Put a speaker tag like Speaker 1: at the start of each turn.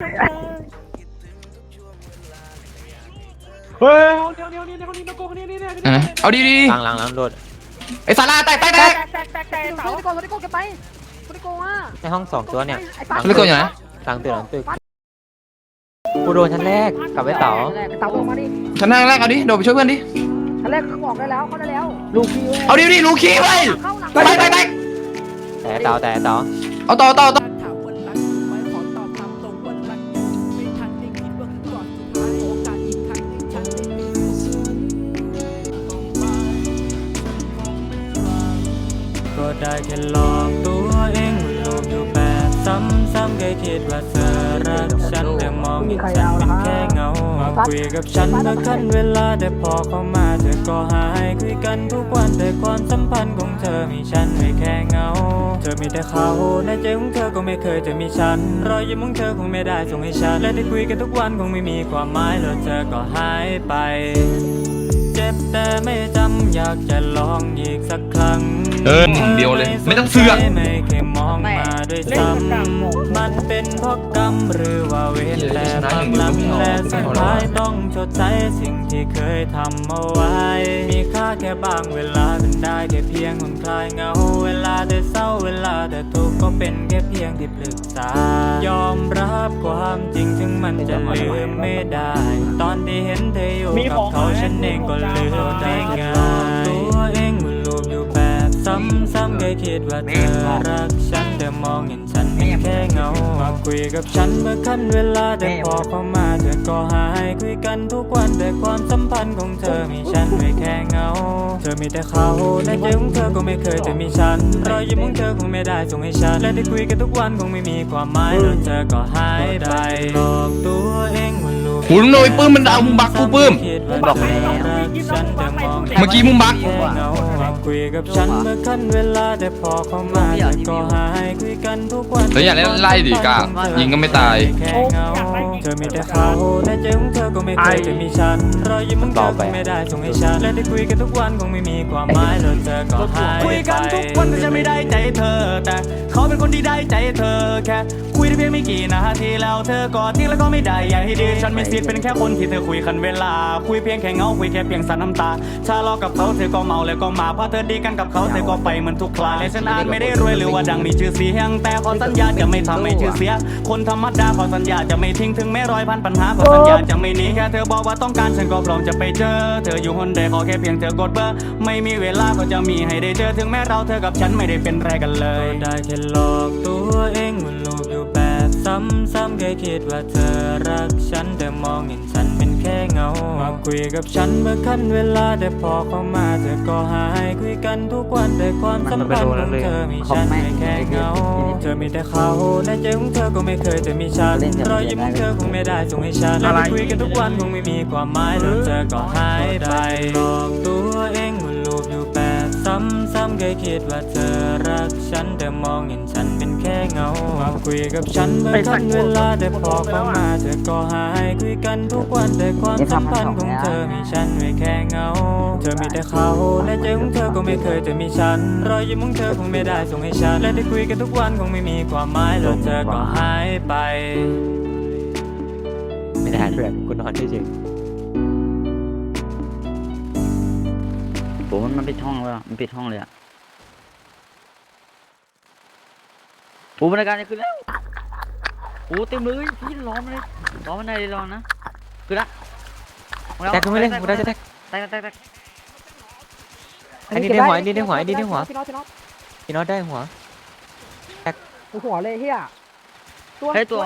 Speaker 1: เฮ้ยเดี๋ยวเดี๋ยวเดี๋ยวเดี๋ยวนี่นโกนี่นี่นี่
Speaker 2: อะเอาดีดี
Speaker 3: หลังหลังหลังโดด
Speaker 2: ไอ้สาร่าแตกแตกแตก
Speaker 4: แตกแตกแตกเสาโกนโกนไปโกนโกอะ
Speaker 3: ในห้องสองตัวเนี่ย
Speaker 4: ไอ้ปั
Speaker 2: ไม่กดอยู่นะ
Speaker 3: หลังตึกหลังตึกกูโดนชั้นแรกกลับไปเต๋า
Speaker 4: เสาลงมาดิ
Speaker 2: ชั้นแรกเอาดิโดดไปช่วยเพื่อนดิ
Speaker 4: ทันแรกเขาบอกได้แล้วเขาได้แล้วลูกพี่เว้ย
Speaker 2: เอาดิดิลูคีไว้
Speaker 4: เข้าหลัง
Speaker 2: ไปไปไป
Speaker 3: แต่เต๋าแต่เต๋า
Speaker 2: เอาต่อต่อต่อ
Speaker 5: ได้
Speaker 6: แค่หลอกตัวเองว่าลูกอยู่แบบซ้ำๆแค่คิดว่าเธอรักฉันแต่มองเห็นฉันเป็นแค่เงามาคุยกับฉันมื่อคันเวลาแต่พอเข้ามาเธอก็หายคุยกันทุกวันแต่ความสัมพันธ์ของเธอมีฉันไม่แค่เงา เธอมีแต่เขาในใจของเธอก็ไม่เคยจะมีฉัน รอยยิ้มของเธอคงไม่ได้ส่งให้ฉัน และได้คุยกันทุกวันคงไม่มีความหมายแล้วเธอก็หายไป จ็บแต่ไม่จำอยากจะลองอีกสักครั้ง
Speaker 2: เออมึงเดียวเลยไม่ต้องเสือก
Speaker 6: ไม่เคยมองมาด้วยซ้ำมันเป็นเพราะกรรมหรือว่าเวรแต่บางครั้งและสุดท้ายต้องชดใช้สิ่งที่เคยทำเอาไว้ มีค่าแค่บางเวลาเป็นได้แค่เพียงคนคลายเหงา เวลาแต่เศร้าเวลาแต่ทุกข์ก็เป็นแค่เพียงที่ปรึกษายอมรับ ความจริงถึงมันจะลืมไม่ได้ ตอนที่เห็นเธออยู่กับเขาฉันเองก็ลืมได้ง่ายตัวเองมันลูบอยู่แบบซ้ำๆแค่คิดว่าเธอรักฉันแต่มองเห็นฉันเป็นแค่เงามาคุยกับฉันเมื่อคันเวลาแต่พอเข้ามาเธอก็หายคุยกันทุกวันแต่ความสัมพันธ์ของเธอมีฉันไม่แค่เงาเธ อมีแต่เขาในใจของเธอก็ไม่เคยจะมีฉันรอยยิ้มของเธอคงไม่ได้ส่งให้ฉัน และได้คุยกันทุกวันคงไม่มีความหมายแล้วเธอก็หายไปหลอกตัวเองว่าลูก
Speaker 2: หูลุงโนยปื้มมันดาวมึงบักกูปื้ม
Speaker 6: บอกแล้วฉันแต่มอง
Speaker 2: เมื่อกี้มึงบัก
Speaker 6: แค่เงาคุยกับฉันเมื่อคันเวลาแต่พอเข้ามาเธอก็หายคุยกันทุกวัน
Speaker 2: เฮ้ยอย่าเล่นไล่ดิกะยิงก็ไม่ตาย
Speaker 6: แค่เงาเธ อมีแต่เขาในใจของเธอก็ไม่เคยจะมีฉันรอยยิ้มของเธอคงไม่ได้ส่งให้ฉันและได้คุยกันทุกวันคงไม่มีความหมายแล้วเธอก็หายไป
Speaker 7: คุยกันทุกวันแต่ฉันไม่ได้ใจเธอ แต่เขาเป็นคนที่ได้ใจเธอแค่คุยได้เพียงไม่กี่นาทีแล้วเธอก็ทิ้งแล้วก็ไม่ได้อยากให้ดีฉันมีสิทธิ์เป็นแค่คนที่เธอคุยคันเวลา คุยเพียงแค่เงาคุยแค่เพียงสันน้ำตาถ้าลอกกับเขาเธอก็เมาแล้วก็มาเพราะเธอดีกันกับเขาเธอก็ไปเหมือนทุกคราและฉันอาจไม่ได้รวยหรือว่าดังมีชื่อเสียงแต่ขอสัญญาจะไม่ทำให้ชื่อเสีย คนธรรมดาขอสัญญาจะไม่ทิ้งถึงแม้ร้อยพันปัญหาขอสัญญาจะไม่หนีแค่เธอบอกว่าต้องการฉันก็พร้อมจะไปเจอ เธออยู่คนเดียวขอแค่เพียงเธอกดเบอร์ไม่มีเวลาก็จะมีให้ได้เจอถึงแม้เราเธอกับฉันไม่ได้เป็นไรกันเลย
Speaker 6: ก็ได้แค่หลอกตัวเองวนลูกอยู่แบบซ้ำๆแค่คิดว่าเธอรักฉันแต่มองเห็นฉันเป็น แค่เงา มาคุยกับฉันเมื่อคันเวลาแต่พอเข้ามาเธอก็หายคุยกันทุกวันแต่ความสัมพันธ์ของเธอมีฉันไม่แค่เงา เธอมีแต่เขาในใจของเธอก็ไม่เคยจะมีฉันรอยยิ้มของเธอคงไม่ได้ส่งให้ฉันและได้คุยกันทุกวันคงไม่มีความหมายแล้วเธอก็หายไปหลอกตัวเองว่าลูกอยู่แบบ ซ้ำๆแค่คิดว่าเธอรักฉันแต่มองเห็นฉันเป็นแค่เงามาคุยกับฉันเมื่อคันเวลาแต่พอเข้ามาเธอก็หายคุยกันทุกวันแต่ความสัมพันธ์ของเธอมีฉันไม่แค่เงา เธอมีแต่เขาในใจของเธอก็ไม่เคยจะมีฉัน รอยยิ้มของเธอคงไม่ได้ส่งให้ฉัน และได้คุยกันทุกวันคงไม่มีความหมายแล้วเธอก็หายไป
Speaker 3: ไม่ได้เพื่อนกูนอนเฉย
Speaker 8: โอ้มันมันปิดห้องแล้วอะมันปิดห้องเลยอะโอ้บรรยากาศจะขึ้นแล้วโอ้เต็มเลยพี่ล้อมเลยล้อมมันได้เลยลองนะขึ้นละา
Speaker 3: ๆแท็กกูไม่เล่นกูได้จะแท็ก
Speaker 8: แตกแตกแตก
Speaker 3: อันนี้ได้หัวอันนี้ได้หัวอันนี้ได้หัว
Speaker 4: พี่น้องพี่น้อง
Speaker 3: พี่น้องได้หัว
Speaker 4: หัวเลยเฮียตัว
Speaker 8: เฮ้ยตัว